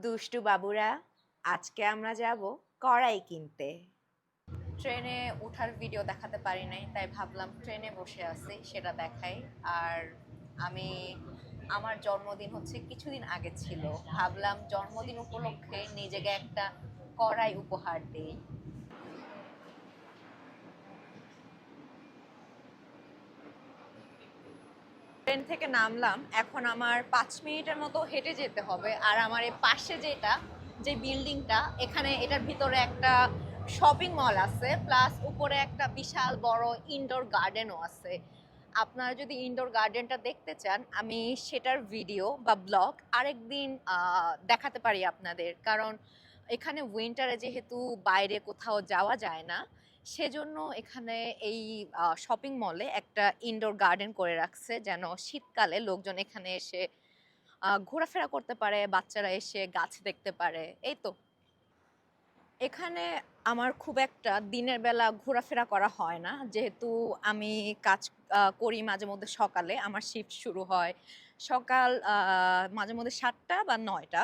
দুষ্টু বাবুরা, আজকে আমরা যাব কড়াই কিনতে। ট্রেনে ওঠার ভিডিও দেখাতে পারি নাই, তাই ভাবলাম ট্রেনে বসে আছি, সেটা দেখাই। আর আমি, আমার জন্মদিন হচ্ছে কিছুদিন আগে ছিল। ভাবলাম জন্মদিন উপলক্ষে নিজেকে একটা কড়াই উপহার দিই। ট্রেন থেকে নামলাম। এখন আমার পাঁচ মিনিটের মতো হেঁটে যেতে হবে। আর আমার এই পাশে যেটা, যে বিল্ডিংটা, এখানে এটার ভিতরে একটা শপিং মল আছে। প্লাস উপরে একটা বিশাল বড় ইনডোর গার্ডেনও আছে। আপনারা যদি ইনডোর গার্ডেনটা দেখতে চান, আমি সেটার ভিডিও বা ব্লগ আরেকদিন দেখাতে পারি আপনাদের। কারণ এখানে উইন্টারে যেহেতু বাইরে কোথাও যাওয়া যায় না সেজন্য এখানে এই শপিং মলে একটা ইনডোর গার্ডেন করে রাখছে যেন শীতকালে লোকজন এখানে এসে ঘোরাফেরা করতে পারে, বাচ্চারা এসে গাছ দেখতে পারে। এই তো। এখানে আমার খুব একটা দিনের বেলা ঘোরাফেরা করা হয় না। যেহেতু আমি কাজ করি মাঝে মধ্যে সকালে। আমার শিফট শুরু হয় সকাল মাঝে মধ্যে সাতটা বা নয়টা।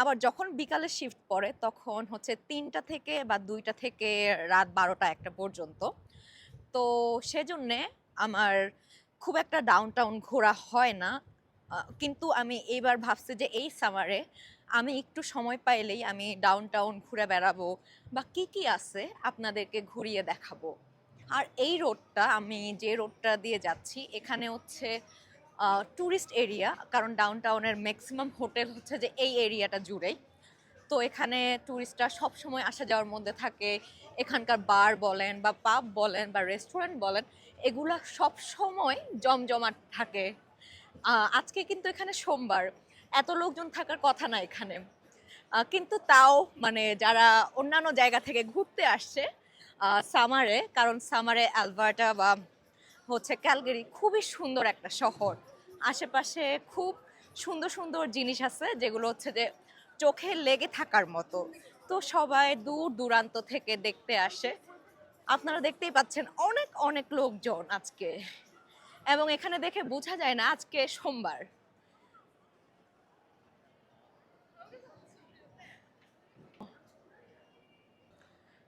আবার যখন বিকালে শিফট পড়ে, তখন হচ্ছে তিনটা থেকে বা দুইটা থেকে রাত বারোটা একটা পর্যন্ত। তো সেজন্যে আমার খুব একটা ডাউন টাউন ঘোরা হয় না। কিন্তু আমি এইবার ভাবছি যে এই সামারে আমি একটু সময় পাইলেই আমি ডাউন টাউন ঘুরে বেড়াবো বা কি কি আছে আপনাদেরকে ঘুরিয়ে দেখাবো। আর এই রোডটা আমি যে রোডটা দিয়ে যাচ্ছি, এখানে হচ্ছে ট্যুরিস্ট এরিয়া কারণ ডাউন টাউনের ম্যাক্সিমাম হোটেল হচ্ছে যে এই এরিয়াটা জুড়েই। তো এখানে ট্যুরিস্টরা সব সময় আসা যাওয়ার মধ্যে থাকে। এখানকার বার বলেন বা পাব বলেন বা রেস্টুরেন্ট বলেন, এগুলা সব সময় জমজমাট থাকে। আজকে কিন্তু এখানে সোমবার। এত লোকজন থাকার কথা না এখানে। কিন্তু তাও মানে যারা অন্যান্য জায়গা থেকে ঘুরতে আসছে সামারে কারণ সামারে অ্যালবার্টা বা হচ্ছে ক্যালগেরি খুবই সুন্দর একটা শহর। আশেপাশে খুব সুন্দর সুন্দর জিনিস আছে, যেগুলো হচ্ছে যে চোখে লেগে থাকার মতো। তো সবাই দূর দূরান্ত থেকে দেখতে আসে। আপনারা দেখতেই পাচ্ছেন অনেক অনেক লোকজন আজকে। এবং এখানে দেখে বোঝা যায় না আজকে সোমবার।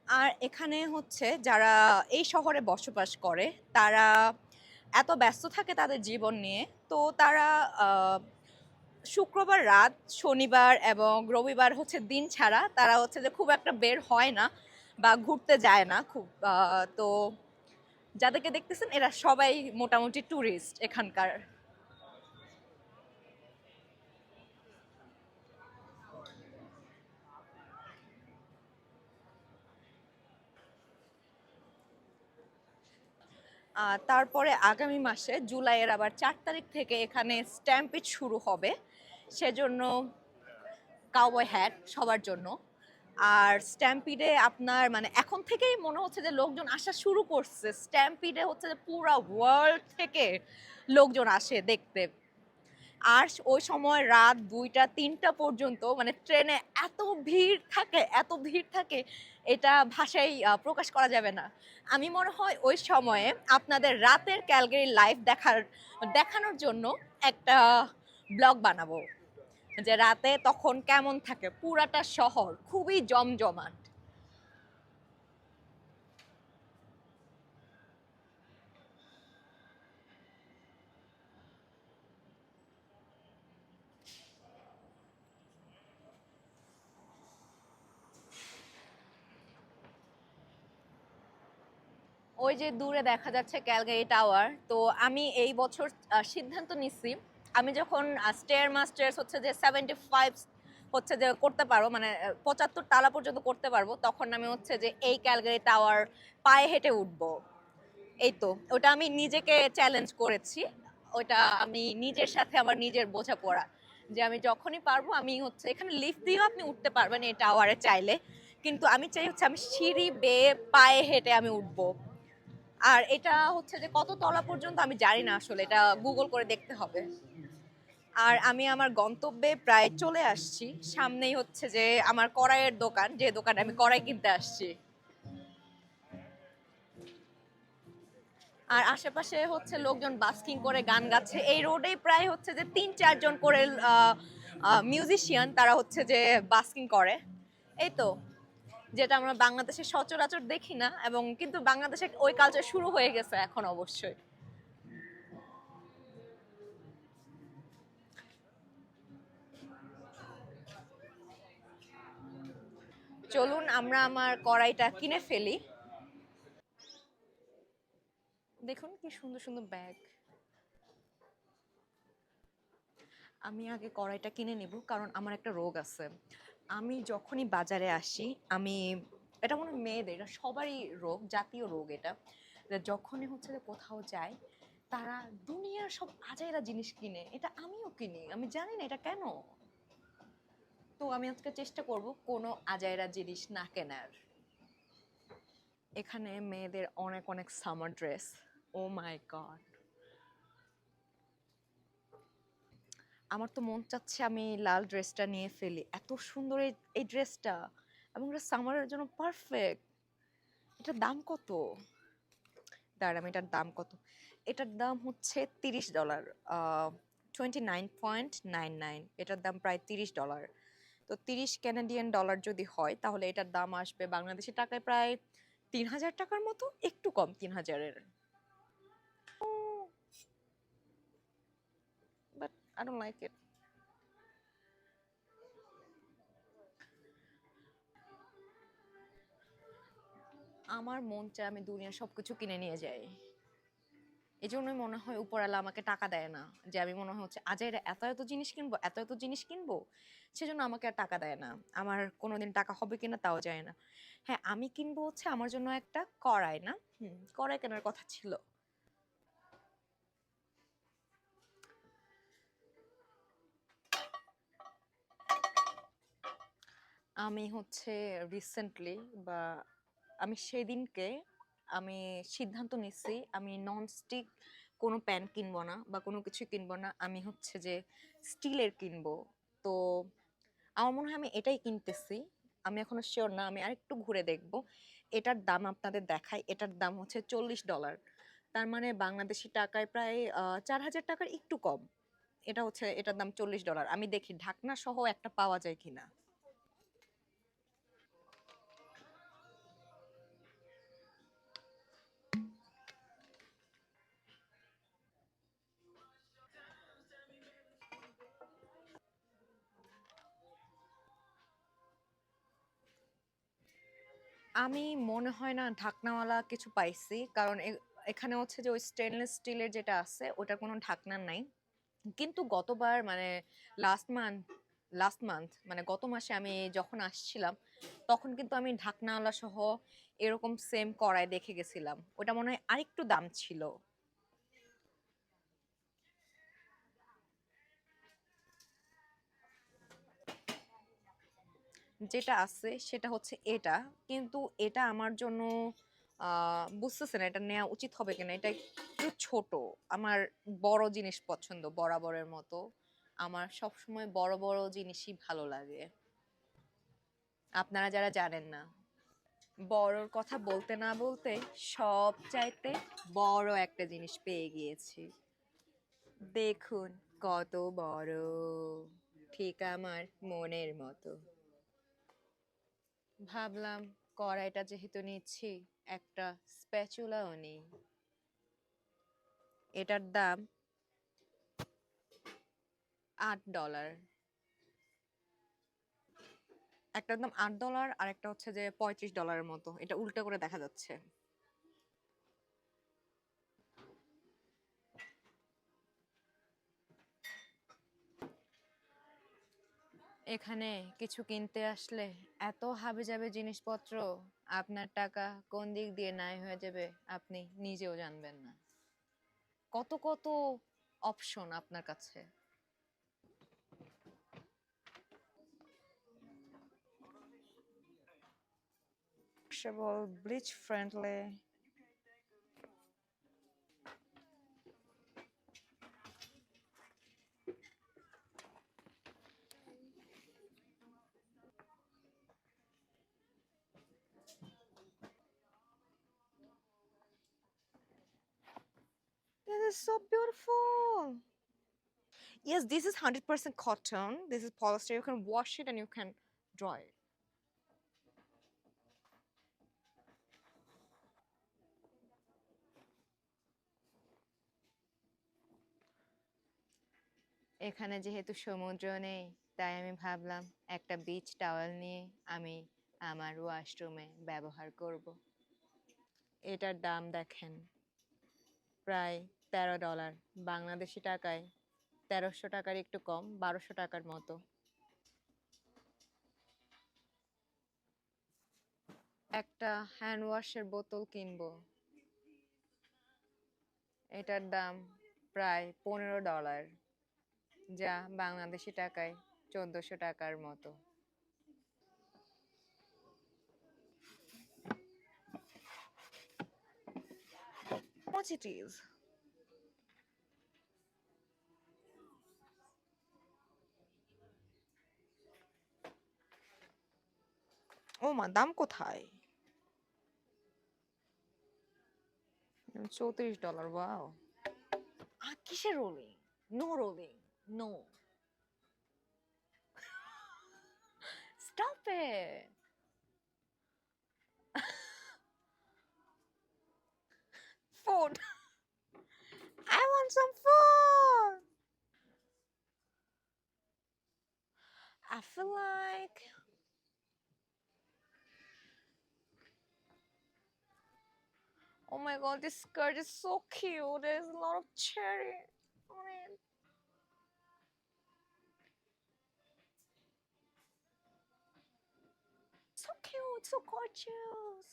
আর এখানে হচ্ছে যারা এই শহরে বসবাস করে, তারা এত ব্যস্ত থাকে তাদের জীবন নিয়ে। তো তারা শুক্রবার রাত, শনিবার এবং রবিবার হচ্ছে দিন ছাড়া তারা হচ্ছে যে খুব একটা বের হয় না বা ঘুরতে যায় না খুব তো যাদেরকে দেখতেছেন এরা সবাই মোটামুটি ট্যুরিস্ট এখানকার। তারপরে আগামী মাসে জুলাইয়ের আবার চার তারিখ থেকে এখানে স্ট্যাম্পিড শুরু হবে। সেজন্য কাউবয় হ্যাট সবার জন্য। আর স্ট্যাম্পিডে আপনার মানে এখন থেকেই মনে হচ্ছে যে লোকজন আসা শুরু করছে। স্ট্যাম্পিডে হচ্ছে যে পুরো ওয়ার্ল্ড থেকে লোকজন আসে দেখতে। আর ওই সময় রাত দুইটা, তিনটা পর্যন্ত মানে ট্রেনে এত ভিড় থাকে, এত ভিড় থাকে, এটা ভাষায় প্রকাশ করা যাবে না। আমি মনে হয় ওই সময়ে আপনাদের রাতের ক্যালগারি লাইভ দেখার, দেখানোর জন্য একটা ব্লগ বানাবো। যে রাতে তখন কেমন থাকে, পুরাটা শহর খুবই জমজমাট। ওই যে দূরে দেখা যাচ্ছে ক্যালগারি টাওয়ার, তো আমি এই বছর সিদ্ধান্ত নিচ্ছি আমি যখন স্টেয়ার মাস্টার্স হচ্ছে যে সেভেন্টি ফাইভ হচ্ছে যে করতে পারব মানে পঁচাত্তর তালা পর্যন্ত করতে পারব, তখন আমি হচ্ছে যে এই ক্যালগারি টাওয়ার পায়ে হেঁটে উঠবো। এই তো, ওটা আমি নিজেকে চ্যালেঞ্জ করেছি, ওটা আমি নিজের সাথে আমার নিজের বোঝাপড়া, যে আমি যখনই পারব আমি হচ্ছে, এখানে লিফট দিয়েও আপনি উঠতে পারবেন এই টাওয়ারে চাইলে, কিন্তু আমি চাই হচ্ছে আমি সিঁড়ি বেয়ে পায়ে হেঁটে আমি উঠবো। আর এটা হচ্ছে যে কত তলা পর্যন্ত আমি জানি না আসলে, এটা গুগল করে দেখতে হবে। আর আমি আমার গন্তব্যে প্রায় চলে আসছি। সামনেই হচ্ছে যে আমার কড়াইয়ের দোকান, যে দোকানে আমি কড়াই কিনতে আসছি। আর আশেপাশে হচ্ছে লোকজন বাস্কিং করে গান গাচ্ছে। এই রোডেই প্রায় হচ্ছে যে তিন চারজন করে মিউজিশিয়ান তারা হচ্ছে যে বাস্কিং করে। এই তো। যেটা আমরা বাংলাদেশে সচরাচর দেখি না, এবং কিন্তু বাংলাদেশে ওই কালচার শুরু হয়ে গেছে এখন অবশ্যই। চলুন আমরা আমার কড়াইটা কিনে ফেলি। দেখুন কি সুন্দর সুন্দর ব্যাগ। আমি আগে কড়াইটা কিনে নেব, কারণ আমার একটা রোগ আছে। আমি যখনই বাজারে আসি, আমি, এটা মনে মেয়েদের, এটা সবারই রোগ, জাতীয় রোগ এটা যখনই হচ্ছে যে কোথাও যায় তারা দুনিয়ার সব আজাইরা জিনিস কিনে, এটা আমিও কিনি, আমি জানি না এটা কেন। তো আমি আজকে চেষ্টা করব কোনো আজাইরা জিনিস না কেনার। এখানে মেয়েদের অনেক অনেক summer dress oh my god আমার তো মন চাচ্ছে আমি লাল ড্রেসটা নিয়ে ফেলি। এত সুন্দর এই ড্রেসটা এবং এটা সামারের জন্য পারফেক্ট এটার দাম কত? দাঁড়াম এটার দাম কত? এটার দাম হচ্ছে তিরিশ dollar twenty nine point nine nine এটার দাম প্রায় তিরিশ ডলার তো তিরিশ ক্যানাডিয়ান ডলার যদি হয়, তাহলে এটার দাম আসবে বাংলাদেশি টাকায় প্রায় তিন হাজার টাকার মতো, একটু কম তিন হাজারের। আই ডোন্ট লাইক ইট আমার মন চায় আমি দুনিয়া সবকিছু কিনে নিয়ে যাই। এই জন্যই মনে হয় উপরওয়ালা আমাকে টাকা দেয় না। যে আমি মনে হয় হচ্ছে, আজ এরা এত এত জিনিস কিনবো, এত এত জিনিস কিনবো, সেজন্য আমাকে আর টাকা দেয় না। আমার কোনোদিন টাকা হবে কিনা তাও যায় না। হ্যাঁ আমি কিনবো হচ্ছে আমার জন্য একটা কড়াই না? হুম কড়াই কেনার কথা ছিল। আমি হচ্ছে রিসেন্টলি বা আমি সেদিনকে আমি সিদ্ধান্ত নিচ্ছি আমি ননস্টিক কোনো প্যান কিনবো না বা কোনো কিছু কিনবো না, আমি হচ্ছে যে স্টিলের কিনবো। তো আমার মনে হয় আমি এটাই কিনতেছি। আমি এখনও শিওর না, আমি আরেকটু ঘুরে দেখব। এটার দাম আপনাদের দেখাই, এটার দাম হচ্ছে চল্লিশ ডলার তার মানে বাংলাদেশি টাকায় প্রায় চার হাজার টাকার একটু কম। এটা হচ্ছে, এটার দাম চল্লিশ ডলার আমি দেখি ঢাকনা সহ একটা পাওয়া যায় কিনা। আমি মনে হয় না ঢাকনাওয়ালা কিছু পাইছি। কারণ এখানে হচ্ছে যে ওই স্টেনলেস স্টিলের যেটা আছে, ওটার কোনো ঢাকনা নাই। কিন্তু গতবার মানে লাস্ট মান্থ লাস্ট মান্থ মানে গত মাসে আমি যখন আসছিলাম, তখন কিন্তু আমি ঢাকনাওয়ালা সহ এরকম সেম কড়াই দেখে গেছিলাম। ওটা মনে হয় আরেকটু দাম ছিল। যেটা আছে সেটা হচ্ছে এটা। কিন্তু এটা আমার জন্য বুঝতেছে না এটা নেওয়া উচিত হবে কিনা। এটা একটু ছোট। আমার বড় জিনিস পছন্দ, বরাবরের মতো। আমার সব সময় বড় বড় জিনিসই ভালো লাগে। আপনারা যারা জানেন না, বড়র কথা বলতে না বলতে সব চাইতে বড় একটা জিনিস পেয়ে গিয়েছি। দেখুন কত বড়, ঠিক আমার মনের মতো। ভাবলাম কড়াইটা যেহেতু নিচ্ছি, একটা স্প্যাচুলাও নেই। এটার দাম আট ডলার। একটার দাম আট ডলার আর একটা হচ্ছে যে পঁয়ত্রিশ ডলারের মতো। এটা উল্টা করে দেখা যাচ্ছে। এখানে কিছু কিনতে আসলে এত হাবে যাবে জিনিসপত্র আপনার টাকা কোন দিক দিয়ে নাই হয়ে যাবে আপনি নিজেও জানবেন না। কত কত অপশন আপনার কাছে। Bleach friendly This is so beautiful. Yes, this is 100% cotton. This is polyester. You can wash it and you can dry it. এখানে যেহেতু সমুদ্র নেই তাই আমি ভাবলাম একটা বিচ টাওয়েল নিয়ে আমি আমার ওয়াশরুমে ব্যবহার করব এটার দাম দেখেন প্রায় তেরো ডলার। বাংলাদেশি টাকায় তেরোশো টাকার একটু কম, বারোশো টাকার মতো। একটা হ্যান্ড ওয়াশের বোতল কিনবো। এটার দাম প্রায় পনেরো ডলার, যা বাংলাদেশি টাকায় চোদ্দোশো টাকার মতো। Is ও মা, দাম কোথায়? চৌত্রিশ ডলার আর কিসের rolling no rolling no stop it. Food. I want some food. I feel like Oh my god, this skirt is so cute. There's a lot of cherry on it. So cute, so gorgeous.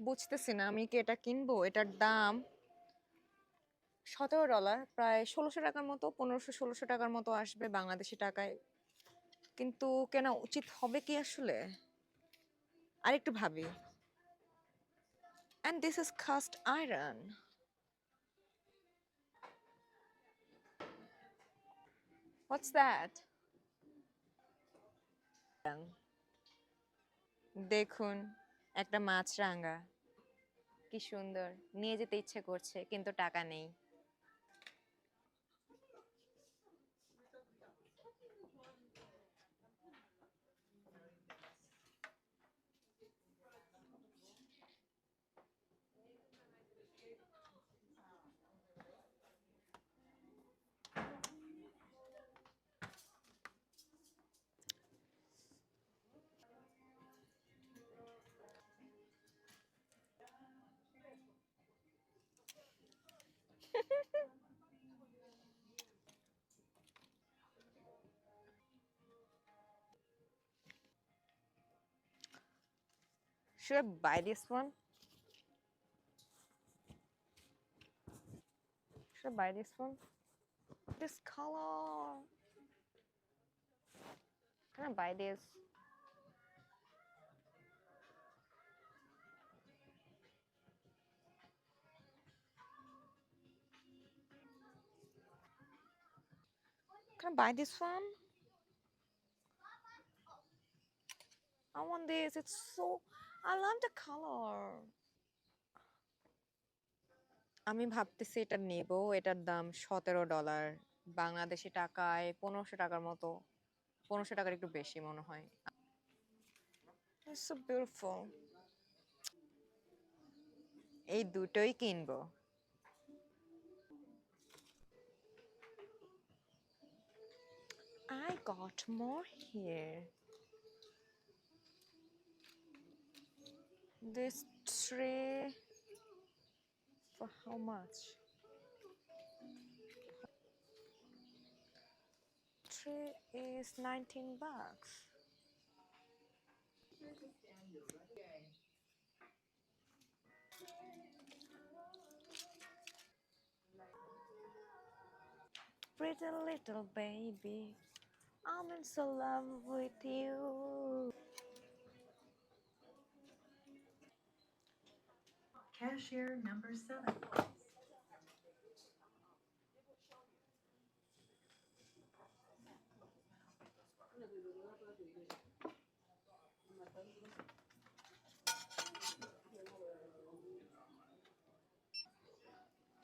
বুঝতেছি না আমি কি এটা কিনবো এটার দাম সতেরো dollar প্রায় ষোলোশো টাকার মতো পনেরোশো ষোলোশো টাকার মতো আসবে বাংলাদেশি টাকায় কিন্তু কেনা উচিত হবে কি আসলে? আরেকটু ভাবি। And this is cast iron what's that দেখুন, একটা মাছ রাঙা কি সুন্দর। নিয়ে যেতে ইচ্ছে করছে, কিন্তু টাকা নেই। Should I buy this one? Should I buy this one? This color. Can I buy this? Can I buy this one? I want this. It's so. I love the color. আমি ভাবতেছি এটা নেব, এটার দাম সতেরো ডলার বাংলাদেশি টাকায় পনেরোশো টাকার মতো, পনেরোশো টাকার একটু বেশি মনে হয় beautiful. এই দুটোই কিনবো I got more here. This tray for how much? Tray is 19 bucks. Pretty little baby, I'm in so love with you. Cashier number seven.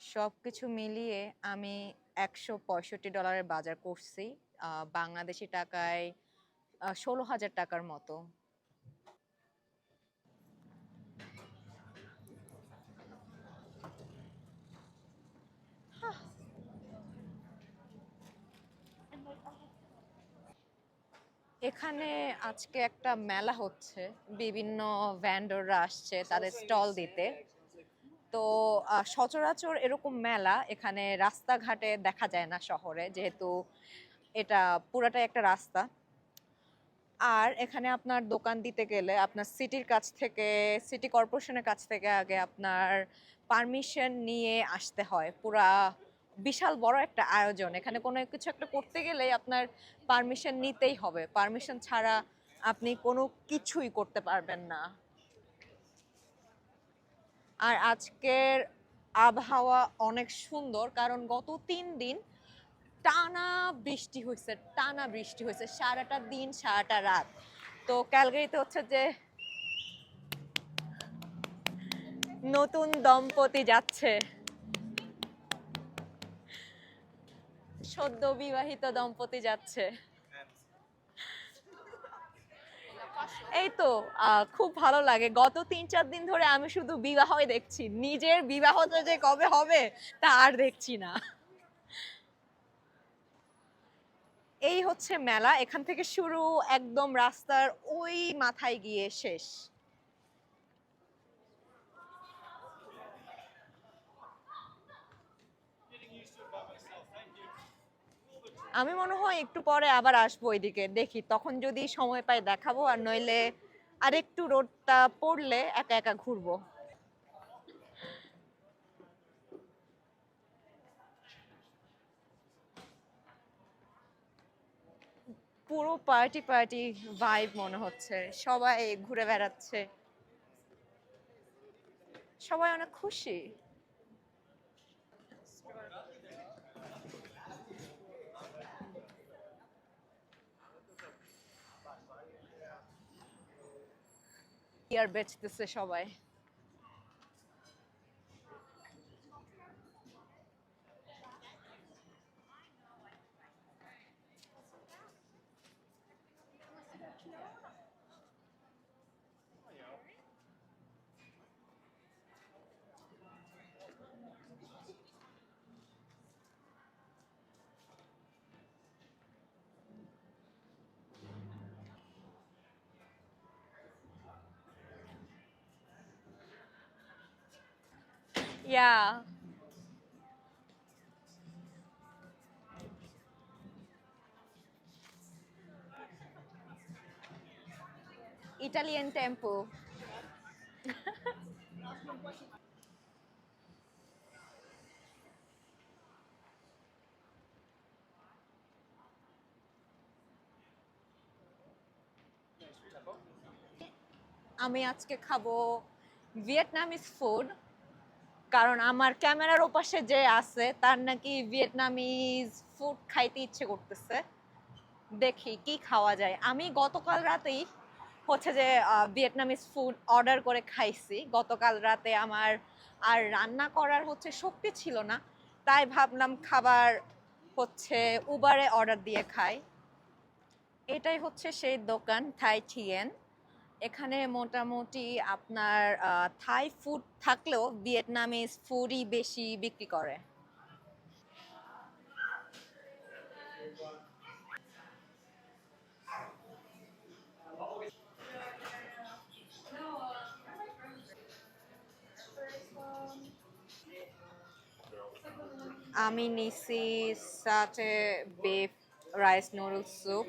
সব কিছু মিলিয়ে আমি একশো পঁয়ষট্টি ডলারের বাজার করছি বাংলাদেশি টাকায় ষোলো হাজার টাকার মতো এখানে আজকে একটা মেলা হচ্ছে। বিভিন্ন ভ্যান্ডররা আসছে তাদের স্টল দিতে। তো সচরাচর এরকম মেলা এখানে রাস্তাঘাটে দেখা যায় না শহরে, যেহেতু এটা পুরাটাই একটা রাস্তা। আর এখানে আপনার দোকান দিতে গেলে আপনার সিটির কাছ থেকে, সিটি কর্পোরেশনের কাছ থেকে আগে আপনার পারমিশন নিয়ে আসতে হয়। পুরা বিশাল বড় একটা আয়োজন। এখানে কোনো কিছু একটা করতে গেলে আপনার পারমিশন নিতেই হবে। পারমিশন ছাড়া আপনি কোনো কিছুই করতে পারবেন না। আর আজকের আবহাওয়া অনেক সুন্দর, কারণ গত তিন দিন টানা বৃষ্টি হয়েছে টানা বৃষ্টি হয়েছে সারাটা দিন, সারাটা রাত। তো ক্যালগারিতে হচ্ছে যে নতুন দম্পতি যাচ্ছে। সদ্য বিবাহিত দম্পতি যাচ্ছে। এই তো খুব ভালো লাগে। গত তিন চার দিন ধরে আমি শুধু বিবাহই দেখছি। নিজের বিবাহটা যে কবে হবে, তা আর দেখছি না। এই হচ্ছে মেলা। এখান থেকে শুরু, একদম রাস্তার ওই মাথায় গিয়ে শেষ। আমি মনে হয় একটু পরে আবার আসব এদিকে, দেখি। তখন যদি সময় পাই দেখাবো, আর নইলে আর একটু রোডটা পড়লে একা একা ঘুরবো। পুরো পার্টি পার্টি ভাইব মনে হচ্ছে। সবাই ঘুরে বেড়াচ্ছে। সবাই অনেক খুশি। ইয়ার বেচতেছে সবাই। Yeah. Italian temple. আমি আজকে খাবো ভিয়েতনামিজ ফুড কারণ আমার ক্যামেরার ওপাশে যে আছে, তার নাকি ভিয়েতনামিজ ফুড খাইতে ইচ্ছে করতেছে। দেখি কি খাওয়া যায়। আমি গতকাল রাতেই হচ্ছে যে ভিয়েতনামিজ ফুড অর্ডার করে খাইছি। গতকাল রাতে আমার আর রান্না করার হচ্ছে শক্তি ছিল না। তাই ভাবলাম খাবার হচ্ছে উবারে অর্ডার দিয়ে খাই। এটাই হচ্ছে সেই দোকান থাই থিয়েন এখানে মোটামুটি আপনার থাই ফুড থাকলেও ভিয়েতনামিজ ফুডই বেশি বিক্রি করে। আমি নিছি সাথে বিফ রাইস নুডলস স্যুপ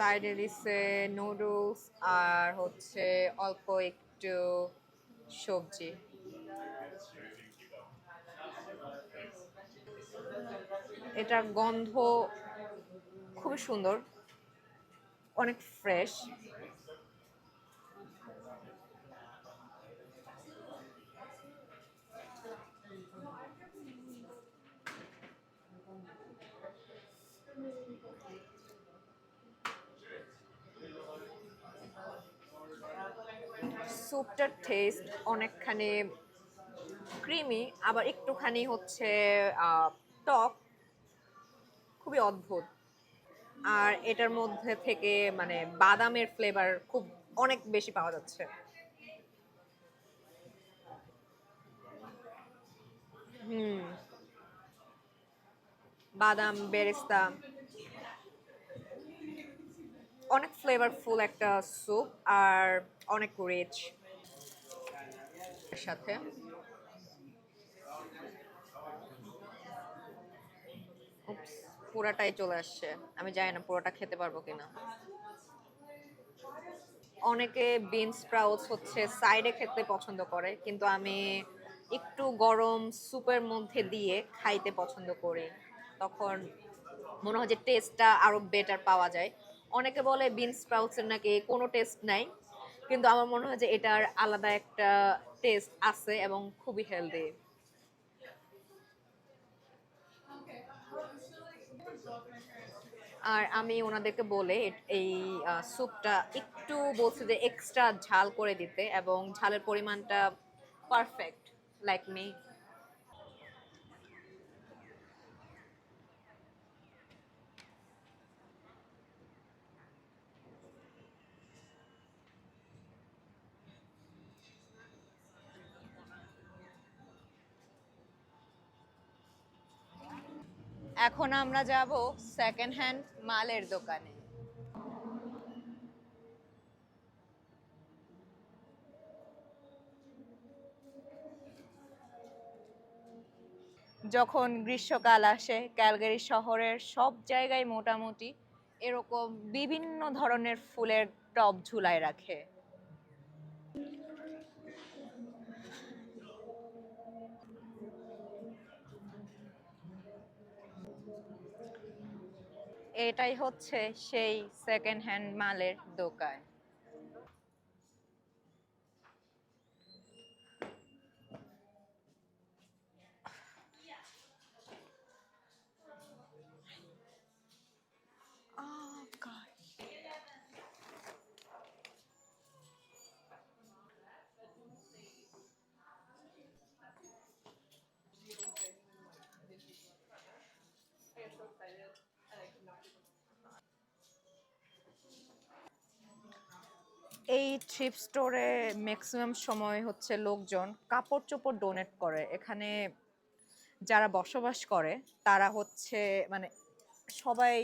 সাইডে দিছে নুডলস আর হচ্ছে অল্প একটু সবজি। এটার গন্ধ খুব সুন্দর অনেক ফ্রেশ। স্যুপটার টেস্ট অনেকখানি ক্রিমি আবার একটুখানি হচ্ছে টক। খুবই অদ্ভুত। আর এটার মধ্যে থেকে মানে বাদামের ফ্লেভার খুব অনেক বেশি পাওয়া যাচ্ছে। হুম। বাদাম, বেরেস্তা। অনেক ফ্লেভারফুল একটা স্যুপ আর অনেক রিচ সাথে পুরাটাই চলে আসছে। আমি জানি না পুরোটা খেতে পারব কিনা। অনেকে বিন স্প্রাউটস হচ্ছে সাইডে খেতে পছন্দ করে, কিন্তু আমি একটু গরম স্যুপের মধ্যে দিয়ে খাইতে পছন্দ করি। তখন মনে হয় যে টেস্টটা আরও বেটার পাওয়া যায়। অনেকে বলে বিন স্প্রাউটসের নাকি কোনো টেস্ট নাই, কিন্তু আমার মনে হয় যে এটার আলাদা একটা টেস্ট আছে এবং খুবই হেলদি। আর আমি ওনাদেরকে বলে এই স্যুপটা একটু বলছি যে এক্সট্রা ঝাল করে দিতে এবং ঝালের পরিমাণটা পারফেক্ট লাইক মি এখন আমরা যাব সেকেন্ড হ্যান্ড মালের দোকানে। যখন গ্রীষ্মকাল আসে, ক্যালগারি শহরের সব জায়গায় মোটামুটি এরকম বিভিন্ন ধরনের ফুলের টব ঝুলায় রাখে। এটাই হচ্ছে সেই সেকেন্ড হ্যান্ড মালের দোকান Oh, God. এই থ্রিপ স্টোরে ম্যাক্সিমাম সময় হচ্ছে লোকজন কাপড় চোপড় ডোনেট করে। এখানে যারা বসবাস করে, তারা হচ্ছে মানে সবাই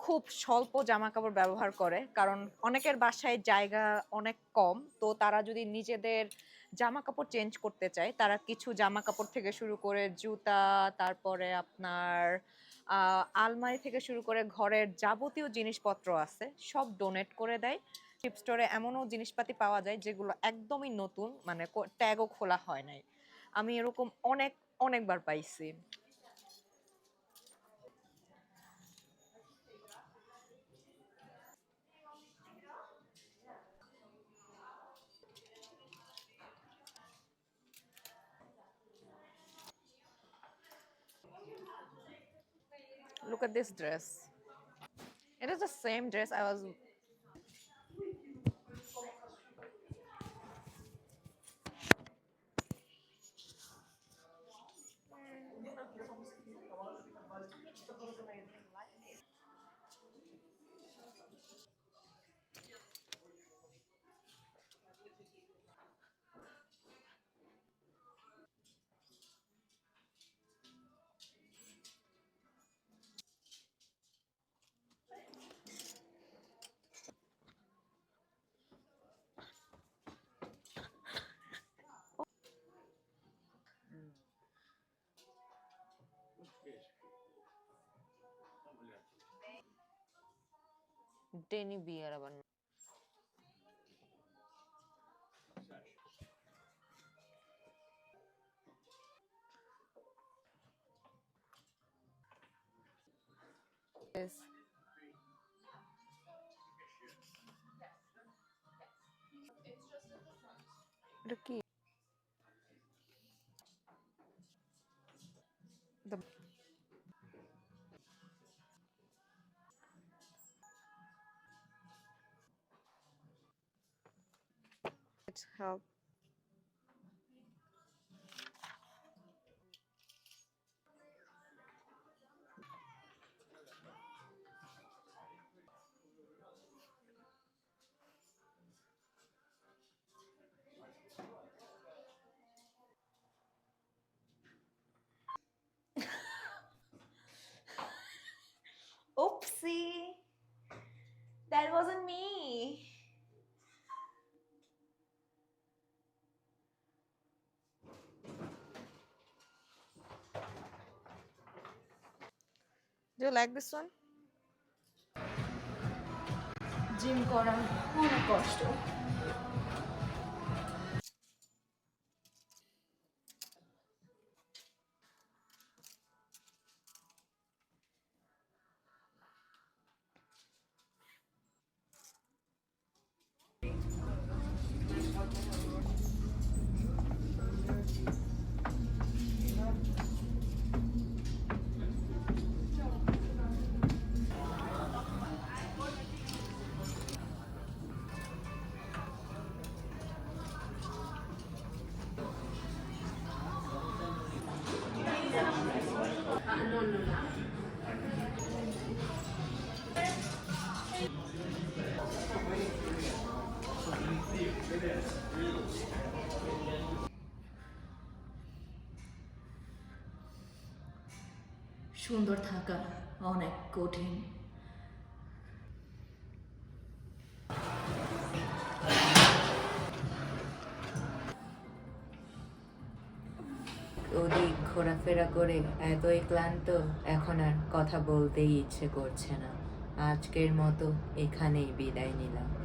খুব স্বল্প জামা কাপড় ব্যবহার করে, কারণ অনেকের বাসায় জায়গা অনেক কম। তো তারা যদি নিজেদের জামা কাপড় চেঞ্জ করতে চায়, তারা কিছু জামা কাপড় থেকে শুরু করে জুতা, তারপরে আপনার আলমারি থেকে শুরু করে ঘরের যাবতীয় জিনিসপত্র আছে, সব ডোনেট করে দেয়। চিপ স্টোরে এমনও জিনিসপাতি পাওয়া যায় যেগুলো একদমই নতুন মানে ট্যাগও খোলা হয় নাই আমি এরকম অনেক, অনেকবার পাইছি Look at this dress. It is the same dress I was. Danny bear আবার না। Yes. help. Oopsie. That wasn't me. Do you like this one? Gym করা অনেক কষ্ট সুন্দর থাকা অনেক কঠিন। ওদিক ঘোরাফেরা করে এতই ক্লান্ত, এখন আর কথা বলতেই ইচ্ছে করছে না। আজকের মতো এখানেই বিদায় নিলাম।